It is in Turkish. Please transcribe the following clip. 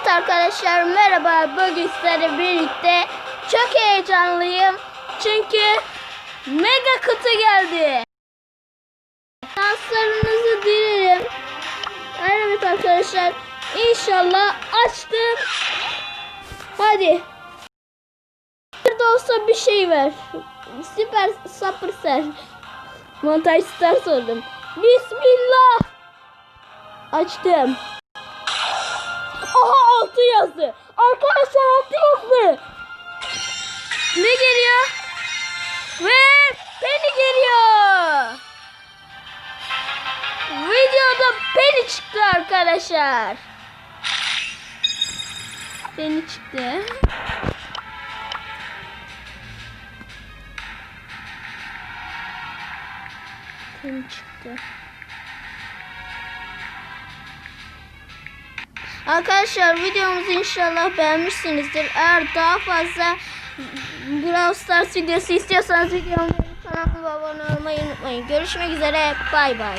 Evet arkadaşlar merhaba. Bugün sizlerle birlikte çok heyecanlıyım. Çünkü mega kutu geldi. Şanslarınızı dilerim. Evet arkadaşlar. İnşallah açtım. Hadi. Burada olsa bir şey ver. Süper Supercell. Montaj star sordum. Bismillah. Açtım. Aha altı yazdı. Arkadaşlar altı yazdı. Ne geliyor? Ve Penny geliyor. Videoda Penny çıktı arkadaşlar. Penny çıktı. Penny çıktı. Arkadaşlar videomuzu inşallah beğenmişsinizdir. Eğer daha fazla Brawl Stars videosu istiyorsanız videomu kanalıma abone olmayı unutmayın. Görüşmek üzere. Bay bay.